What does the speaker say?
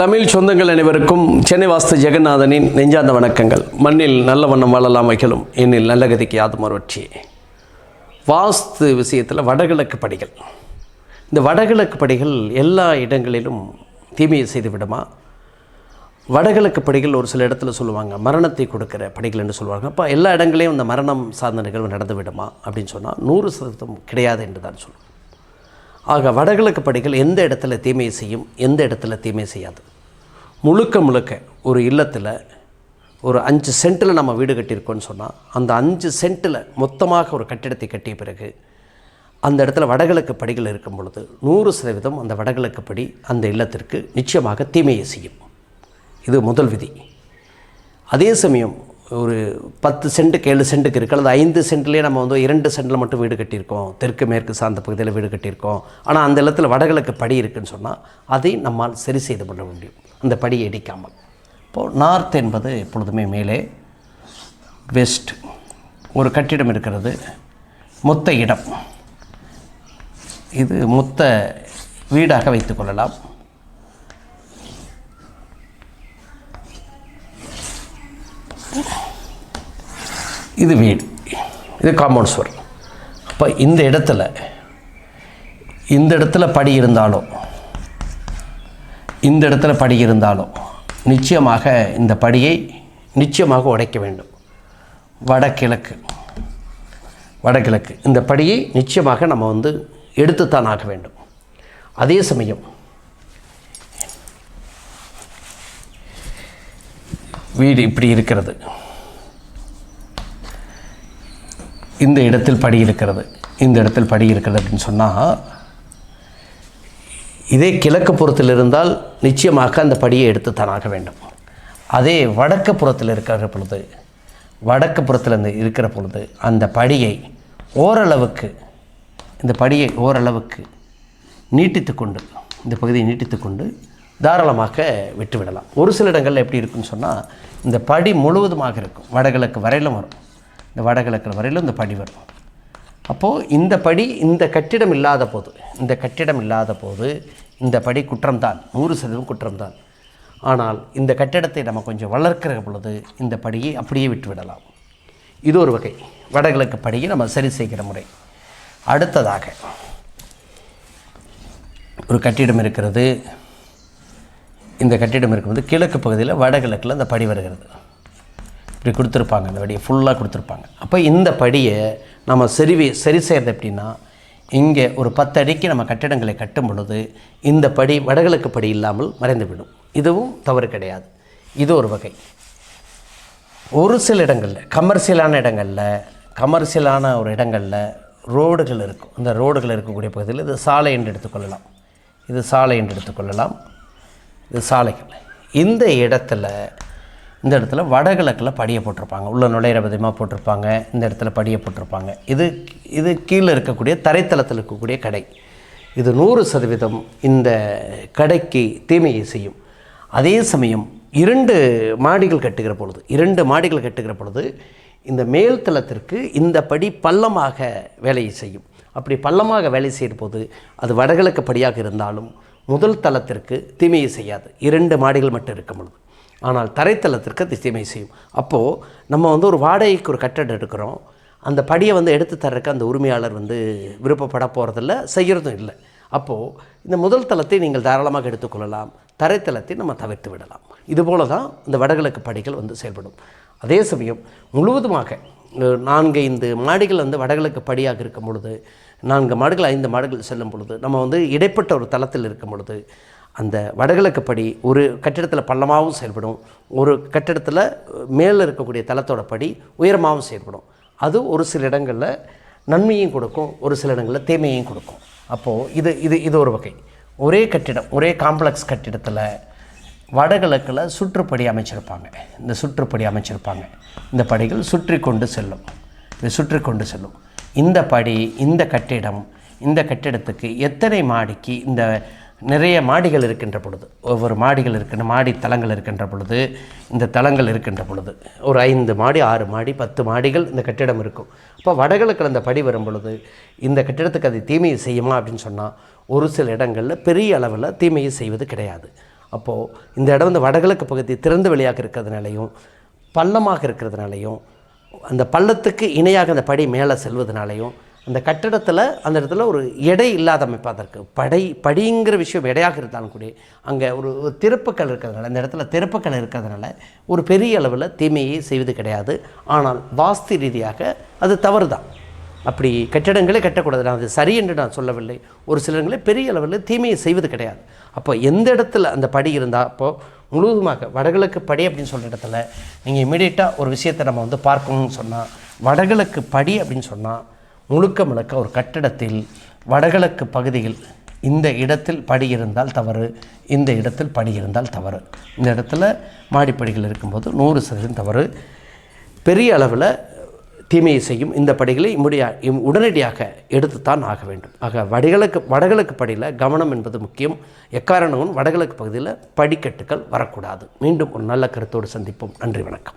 தமிழ் சொந்தங்கள் அனைவருக்கும் சென்னை வாஸ்து ஜெகநாதனின் நெஞ்சார்ந்த வணக்கங்கள். மண்ணில் நல்ல வண்ணம் வாழலாம் வைக்கலும் என்னில் நல்ல கதிக்கு யாதுமார் வற்றி. வாஸ்து விஷயத்தில் வடகிழக்கு படிகள். இந்த வடகிழக்கு படிகள் எல்லா இடங்களிலும் தீமையை செய்து விடுமா? வடகிழக்கு படிகள் ஒரு சில இடத்துல சொல்லுவாங்க மரணத்தை கொடுக்குற படிகள் என்று சொல்லுவாங்க. அப்போ எல்லா இடங்களையும் இந்த மரணம் சார்ந்த நிகழ்வு நடந்து விடுமா? அப்படின்னு சொன்னால் நூறு சதவீதம் கிடையாது என்று தான் சொல்லுவோம். ஆக வடகிழக்கு படிகள் எந்த இடத்துல தீமையை செய்யும்? எந்த இடத்துல தீமை செய்யாது? முழுக்க முழுக்க ஒரு இல்லத்தில் ஒரு அஞ்சு சென்ட்டில் நம்ம வீடு கட்டியிருக்கோன்னு சொன்னால் அந்த அஞ்சு சென்ட்டில் மொத்தமாக ஒரு கட்டிடத்தை கட்டிய பிறகு அந்த இடத்துல வடகிழக்கு படிகள் இருக்கும் பொழுது நூறு சதவீதம் அந்த வடகிழக்கு படி அந்த இல்லத்திற்கு நிச்சயமாக தீமையை செய்யும். இது முதல் விதி. அதே சமயம் ஒரு பத்து சென்ட்டுக்கு ஏழு சென்ட்டுக்கு இருக்குது அல்லது ஐந்து சென்ட்லேயே நம்ம வந்து இரண்டு சென்ட்டில் மட்டும் வீடு கட்டியிருக்கோம் தெற்கு மேற்கு சார்ந்த பகுதியில் வீடு கட்டியிருக்கோம். ஆனால் அந்த இடத்துல வடகிழக்கு படி இருக்குன்னு சொன்னால் அதை நம்மால் சரி செய்து கொள்ள முடியும். அந்த படியை இடிக்காமல். இப்போது நார்த் என்பது எப்பொழுதுமே மேலே வெஸ்ட் ஒரு கட்டிடம் இருக்கிறது மொத்த இடம். இது மொத்த வீடாக வைத்துக்கொள்ளலாம் இது வீடு. இது காம்பவுண்ட் சுவர் அப்போ இந்த இடத்துல இந்த இடத்துல படி இருந்தாலும் இந்த இடத்துல படி இருந்தாலும் நிச்சயமாக இந்த படியை நிச்சயமாக உடைக்க வேண்டும். வடகிழக்கு. வடகிழக்கு. இந்த படியை நிச்சயமாக நம்ம வந்து எடுத்துத்தான் ஆக வேண்டும். அதே சமயம் வீடு இப்படி இருக்கிறது. இந்த இடத்தில் படி இருக்கிறது. இந்த இடத்தில் படி இருக்கிறது அப்படின்னு சொன்னால் இதே கிழக்கு புறத்தில் இருந்தால் நிச்சயமாக அந்த படியை எடுத்து தானாக வேண்டும். அதே வடக்கு புறத்தில் இருக்கிற பொழுது வடக்கு புறத்தில் இருக்கிற பொழுது அந்த படியை ஓரளவுக்கு இந்த படியை ஓரளவுக்கு நீட்டித்து கொண்டு இந்த பகுதியை நீட்டித்து கொண்டு தாராளமாக விட்டுவிடலாம் ஒரு சில இடங்களில் எப்படி இருக்குன்னு சொன்னால் இந்த படி முழுவதுமாக இருக்கும். வடகிழக்கு வரையிலும் வரும். இந்த வடகிழக்கு வரையிலும் இந்த படி வரும். அப்போது இந்த படி இந்த கட்டிடம் இல்லாத போது இந்த கட்டிடம் இல்லாத போது இந்த படி குற்றம்தான் நூறு சதவீதம் குற்றம்தான். ஆனால் இந்த கட்டிடத்தை நம்ம கொஞ்சம் வளர்க்கிற பொழுது இந்த படியை அப்படியே விட்டுவிடலாம். இது ஒரு வகை. வடகிழக்கு படியை நம்ம சரி செய்கிற முறை. அடுத்ததாக ஒரு கட்டிடம் இருக்கிறது. இந்த கட்டிடம் இருக்கிறது கிழக்கு பகுதியில் வடகிழக்கில் அந்த படி வருகிறது. இப்படி கொடுத்துருப்பாங்க அந்த வடியை ஃபுல்லாக கொடுத்துருப்பாங்க. அப்போ இந்த படியை நம்ம சரி சரி செய்கிறது எப்படின்னா இங்கே ஒரு பத்து அடிக்கு நம்ம கட்டிடங்களை கட்டும் பொழுது இந்த படி வடகிழக்கு படி இல்லாமல் மறைந்துவிடும். இதுவும் தவறு கிடையாது. இது ஒரு வகை. ஒரு சில இடங்களில் கமர்ஷியலான இடங்களில் கமர்ஷியலான ஒரு இடங்களில் ரோடுகள் இருக்கும். இந்த ரோடுகள் இருக்கக்கூடிய பகுதியில் இது சாலை என்று எடுத்துக்கொள்ளலாம் இது சாலை என்று எடுத்துக்கொள்ளலாம் இது சாலைகள். இந்த இடத்துல இந்த இடத்துல வடகிழக்கில் படியை போட்டிருப்பாங்க. உள்ளே நுழையிற விதமாக போட்டிருப்பாங்க. இந்த இடத்துல படியை போட்டிருப்பாங்க. இது இது கீழே இருக்கக்கூடிய தரைத்தளத்தில் இருக்கக்கூடிய கடை. இது நூறு சதவீதம் இந்த கடைக்கு தீமையை செய்யும். அதே சமயம் இரண்டு மாடிகள் கட்டுகிற பொழுது இரண்டு மாடிகள் கட்டுகிற பொழுது இந்த மேல் தளத்திற்கு இந்த படி பள்ளமாக வேலையை செய்யும். அப்படி பள்ளமாக வேலை செய்கிற போது அது வடகிழக்கு படியாக இருந்தாலும் முதல் தளத்திற்கு தீமையை செய்யாது. இரண்டு மாடிகள் மட்டும் இருக்கும் பொழுது. ஆனால் தரைத்தளத்திற்கு அது தீமை செய்யும். அப்போது நம்ம வந்து ஒரு வாடகைக்கு ஒரு கட்டடம் எடுக்கிறோம். அந்த படியை வந்து எடுத்து தர்றதுக்கு அந்த உரிமையாளர் வந்து விருப்பப்பட போகிறதில்ல செய்கிறதும் இல்லை. அப்போது இந்த முதல் தளத்தை நீங்கள் தாராளமாக எடுத்துக்கொள்ளலாம் தரைத்தளத்தை நம்ம தவிர்த்து விடலாம். இதுபோல தான் இந்த வடகிழக்கு படிகள் வந்து செயல்படும். அதே சமயம் முழுவதுமாக நான்கு ஐந்து மாடிகள் வந்து வடகிழக்கு படியாக இருக்கும் பொழுது நான்கு மாடுகள் ஐந்து மாடுகள் செல்லும் பொழுது நம்ம வந்து இடைப்பட்ட ஒரு தளத்தில் இருக்கும் பொழுது அந்த வடகிழக்கு படி ஒரு கட்டிடத்தில் பள்ளமாகவும் செயல்படும் ஒரு கட்டிடத்தில் மேலே இருக்கக்கூடிய தளத்தோட படி உயரமாகவும் செயல்படும். அது ஒரு சில இடங்களில் நன்மையும் கொடுக்கும் ஒரு சில இடங்களில் தீமையும் கொடுக்கும். அப்போது இது இது இது ஒரு வகை. ஒரே கட்டிடம் ஒரே காம்ப்ளெக்ஸ் கட்டிடத்தில் வடகிழக்கில் சுற்றுப்படி அமைச்சிருப்பாங்க. இந்த சுற்றுப்படி அமைச்சிருப்பாங்க. இந்த படிகள் சுற்றி கொண்டு செல்லும். இது சுற்றி கொண்டு செல்லும். இந்த படி இந்த கட்டிடம் இந்த கட்டிடத்துக்கு எத்தனை மாடிக்கு இந்த நிறைய மாடிகள் இருக்கின்ற பொழுது. ஒவ்வொரு மாடிகள் இருக்கின்ற மாடி தளங்கள் இருக்கின்ற பொழுது இந்த தளங்கள் இருக்கின்ற பொழுது ஒரு ஐந்து மாடி ஆறு மாடி பத்து மாடிகள் இந்த கட்டிடம் இருக்கும். அப்போ வடகிழக்கில் அந்த படி வரும் பொழுது இந்த கட்டிடத்துக்கு அது தீமையை செய்யுமா அப்படின்னு சொன்னால் ஒரு சில இடங்களில் பெரிய அளவில் தீமையை செய்வது கிடையாது. அப்போது இந்த இடம் வந்து வடகிழக்கு பகுதி திறந்த வெளியாக இருக்கிறதுனாலையும் பள்ளமாக இருக்கிறதுனாலையும் அந்த பள்ளத்துக்கு இணையாக அந்த படி மேலே செல்வதனாலையும் அந்த கட்டிடத்தில் அந்த இடத்துல ஒரு எடை இல்லாத அமைப்பாக இருக்குது படை படிங்கிற விஷயம் எடையாக இருந்தாலும் கூட அங்கே ஒரு திறப்புக்கள் இருக்கிறதுனால அந்த இடத்துல திறப்புக்கள் இருக்கிறதுனால ஒரு பெரிய அளவில் தீமையை செய்வது கிடையாது. ஆனால் வாஸ்து ரீதியாக அது தவறு தான் அப்படி கட்டிடங்களே கட்டக்கூடாது. நான் அது சரி என்று நான் சொல்லவில்லை. ஒரு சிலர்களே பெரிய அளவில் தீமையை செய்வது கிடையாது. அப்போ எந்த இடத்துல அந்த படி இருந்தால் அப்போது முழுவதுமாக வடகிழக்கு படி அப்படின்னு சொல்கிற இடத்துல நீங்கள் இமீடியட்டாக ஒரு விஷயத்தை நம்ம வந்து பார்க்கணும்னு சொன்னால் வடகிழக்கு படி அப்படின்னு சொன்னால் முழுக்க முழுக்க ஒரு கட்டிடத்தில் வடகிழக்கு பகுதியில் இந்த இடத்தில் படி இருந்தால் தவறு இந்த இடத்தில் படி இருந்தால் தவறு. இந்த இடத்துல மாடிப்படிகள் இருக்கும்போது நூறு சதவீதம் தவறு. பெரிய அளவில் தீமையை செய்யும் இந்த படிகளை முடியா இம் உடனடியாக எடுத்துத்தான் ஆக வேண்டும். ஆக வடகிழக்கு வடகிழக்கு படியில் கவனம் என்பது முக்கியம். எக்காரணமும் வடகிழக்கு பகுதியில் படிக்கட்டுகள் வரக்கூடாது. மீண்டும் ஒரு நல்ல கருத்தோடு சந்திப்போம். நன்றி வணக்கம்.